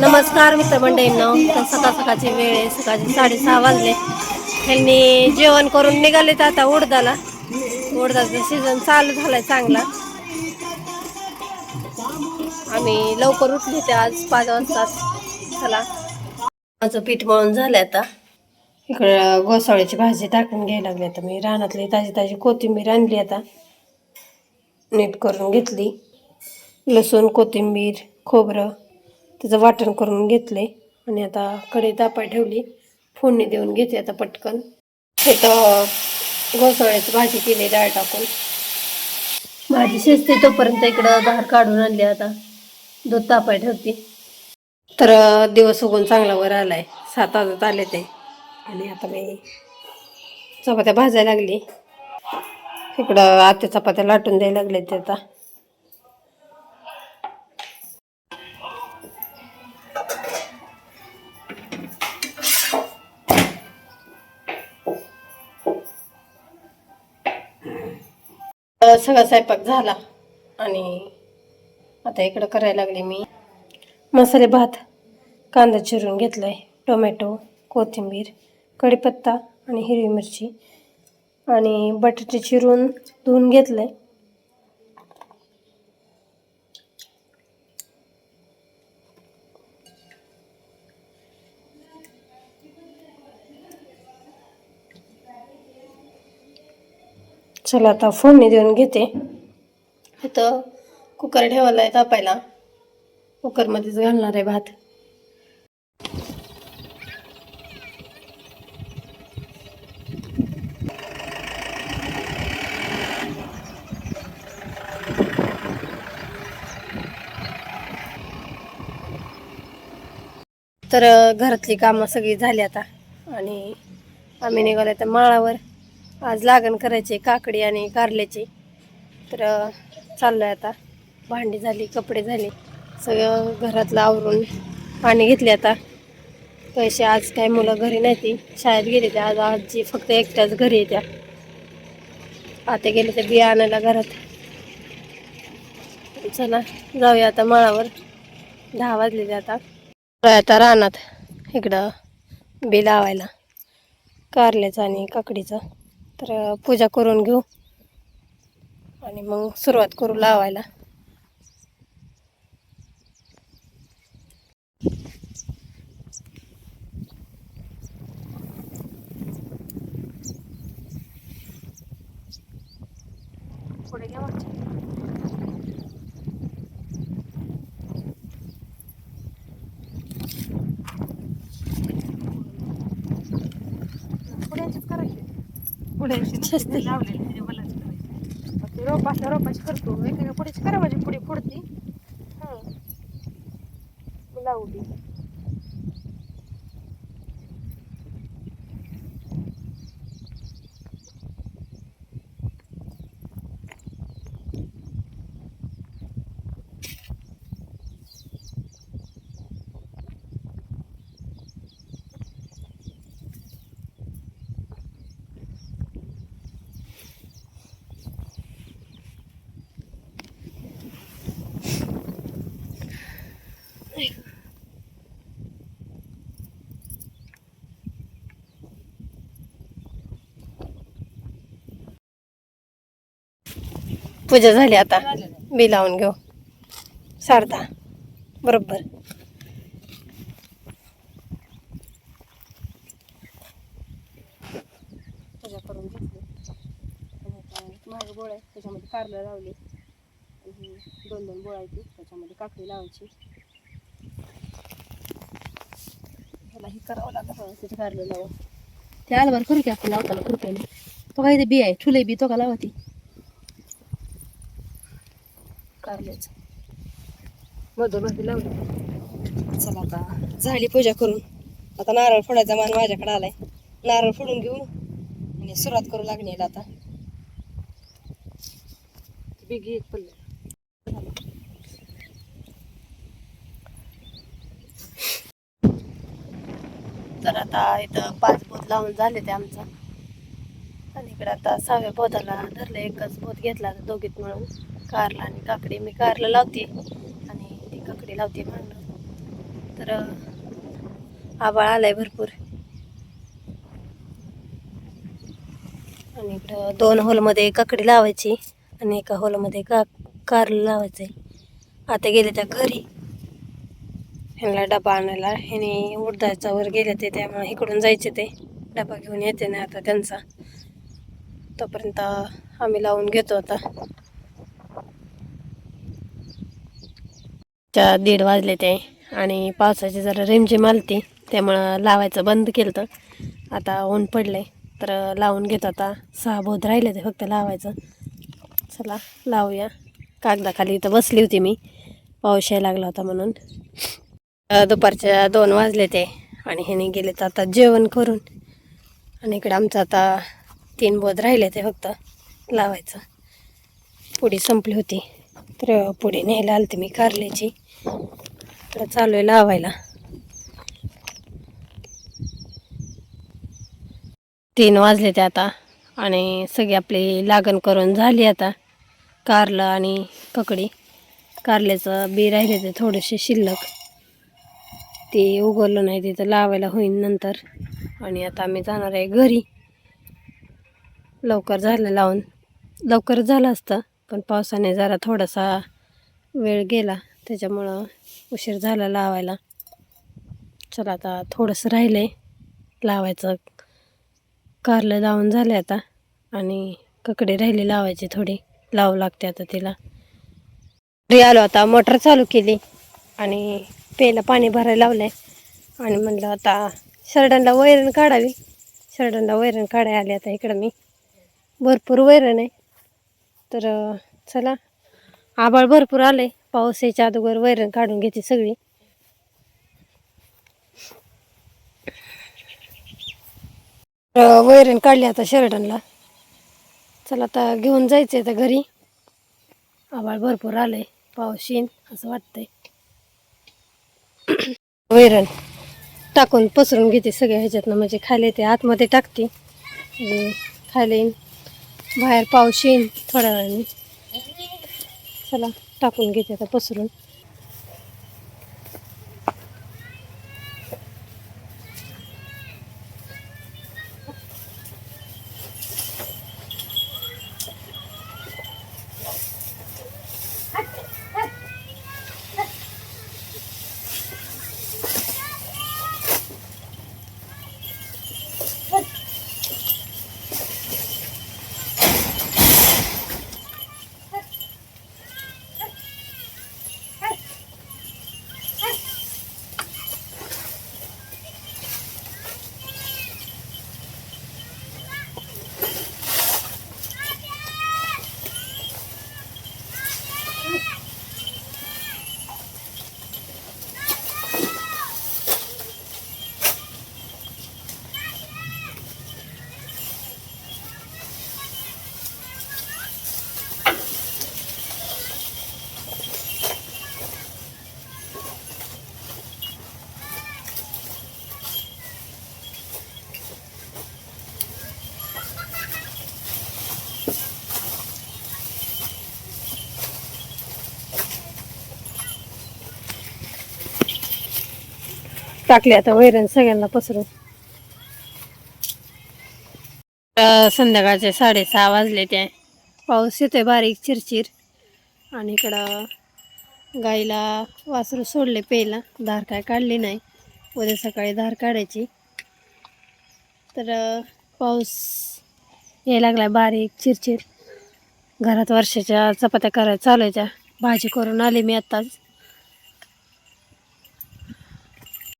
नमस्कार मित्रमंडळींनो. तर सकाळ सकाळची वेळ आहे. सकाळचे साडेसहा वाजले. त्यांनी जेवण करून निघाले तर आता उडदाला. उडदाचा सीझन चालू झालाय चांगला. आम्ही लवकर उठले ते आज पाच वाजता. चला. माझं पीठ मळून झालं आता. इकडं घोसाळ्याची भाजी टाकून घ्यायला लागली आता. मी रानातली ताजी ताजी कोथिंबीर आणली आता. नीट करून घेतली. लसूण कोथिंबीर खोबरं त्याचं वाटण करून घेतले आणि आता कढई तापाय ठेवली. फोडणी देऊन घेते आता पटकन. तिथं घोसाळ्याची भाजी केली डाळ टाकून. भाजी शिजते तोपर्यंत इकडं धार काढून आणली आता. दूध तापाय ठेवते. तर दिवस उगून चांगला वर आलाय. सात वाजत आले ते. आणि आता मी चपात्या भाजायला लागली. इकडं आत्या चपात्या लाटून द्यायला लागले ते आता. सगळा स्वयंपाक झाला. आणि आता इकडं करायला लागले मी. मसाले भात कांदा चिरून घेतलाय टोमॅटो कोथिंबीर कढीपत्ता आणि हिरवी मिरची. आणि बटाटे चिरून धुवून घेतले. चला आता फोडणी देऊन घेते. इथं कुकर ठेवायला आहे तापायला. कुकरमध्येच घालणार आहे भात. तर घरातली कामं सगळी झाली आता. आणि आम्ही निघालो तर माळावर. आज लागण करायचे काकडी आणि कारल्याची. तर अ, आहे आता. भांडी झाली कपडे झाले. सगळं घरातलं आवरून पाणी घेतले आता. पैसे आज काय मुलं घरी नाही ती शाळेत गेले त्या. आज आजी फक्त एकट्याच घरी येत्या आता गेले तर बिया आणायला घरात. चला जाऊया आता माळावर. दहा वाजलेले आता. आता रानात इकडं बी लावायला. कारल्याचं आणि काकडीचं. तर पूजा करून घेऊ. आणि मग सुरुवात करू लावायला. करायची पुढ्याची छस्ती. लावलेली तिने मलाच करायची मग ते रोपाच्या रोपाची करतो एका पुढेची करा माझी पुढे फोडती हं. लावली पूजा झाली आता. बी लावून घेऊ. सारदा. बरोबर. पूजा करून घेतली. त्याच्यामध्ये कारलं लावली. दोन दोन त्याच्यामध्ये काकडी लावायची. ह्याला ही करावं लागत त्याचे कारलं लावा ते आलबार करू की आपण लावताना कृपयाने तो काय ते बी आहे ठुले बी तो का लावा ती कारल्याचं. मधोमधी लावली चला आता झाली पूजा करून. आता नारळ फोडायचा मान माझ्याकडे आलाय. नारळ फोडून घेऊ. आणि सुरुवात करू लागणे आता. बिगी एक पल्ले तर आता इथं पाच बोत लावून झाले ते आमचं. आणि इकडे आता सहाव्या बोधाला धरलं एकच बोध घेतला दोघीत मिळून कारला आणि काकडी. मी कारला लावते आणि ती काकडी लावते म्हणलं तर आबाळ आलाय भरपूर. आणि इकडं दोन होलमध्ये काकडी लावायची आणि एका होलमध्ये का कारलं लावायचं आता गेले त्या घरी. ह्यांना डबा आणायला. ह्याने उडदाच्या वर गेले ते त्यामुळे इकडून जायचे ते. डबा घेऊन येते ना आता त्यांचा. तोपर्यंत आम्ही लावून घेतो आता. च्या दीड वाजले ते आणि पावसाची जरा रिमझिम आलती त्यामुळं लावायचं बंद केलं तर आता ऊन पडले तर लावून घेतो आता. सहा बोध राहिले ते फक्त लावायचं. चला लावूया. कागदाखाली इथं बसली होती मी. पाऊस यायला लागला होता म्हणून. दुपारच्या दोन वाजले ते आणि ह्याने गेले तर आता जेवण करून. आणि इकडे आमचं आता तीन बोध राहिले ते फक्त लावायचं. पुडी संपली होती तर पुढे न्यायला आलते मी कारल्याची. तर चालू आहे लावायला. तीन वाजले ते आता आणि सगळी आपली लागण करून झाली आता कारलं आणि ककडी कारल्याचं बी राहिले ते थोडेसे शिल्लक. ते उगवलं नाही तिथं लावायला होईन नंतर. आणि आता आम्ही जाणार आहे घरी. लवकर झालं लावून. लवकर झालं असतं पण पावसाने जरा थोडासा वेळ गेला त्याच्यामुळं उशीर झाला लावायला. चला आता थोडंसं राहिलं आहे लावायचं. कारलं लावून झालं आता आणि ककडे राहिले लावायचे थोडी लावू लागते आता तिला. घरी आलो आता मोटर चालू केली आणि पेला पाणी भरायला लावलं आहे आणि म्हणलं आता शर्डनला वैरण काढावी. शर्डनला वैरण काढायला आले आता इकडं मी. भरपूर वैरण आहे. तर चला. आबाळ भरपूर आले पाऊस याच्या अगोदर वैरण काढून घेते सगळी. तर वैरण काढली आता शर्टनला. चला आता घेऊन जायचं आहे आता घरी. आबाळ भरपूर आलंय. पाऊस येईन असं वाटतंय. वैरण टाकून पसरून घेते सगळ्या ह्याच्यातनं. म्हणजे खायला येते आतमध्ये टाकते. खायला येईन. बाहेर पाऊस येईन थोड्या वेळाने. चला टाकून घेते आता पसरून. टाकले आता वैरण सगळ्यांना पसरून. संध्याकाळचे साडेसहा वाजले ते. पाऊस येतोय बारीक चिरचिर. आणि इकडं गाईला वासरू सोडले प्यायला. धार काय काढली नाही. उद्या सकाळी धार काढायची. तर पाऊस यायला लागलाय बारीक चिरचिर. घरात वर्षाच्या चपात्या करायला चालायच्या भाजी करून आले मी आत्ताच.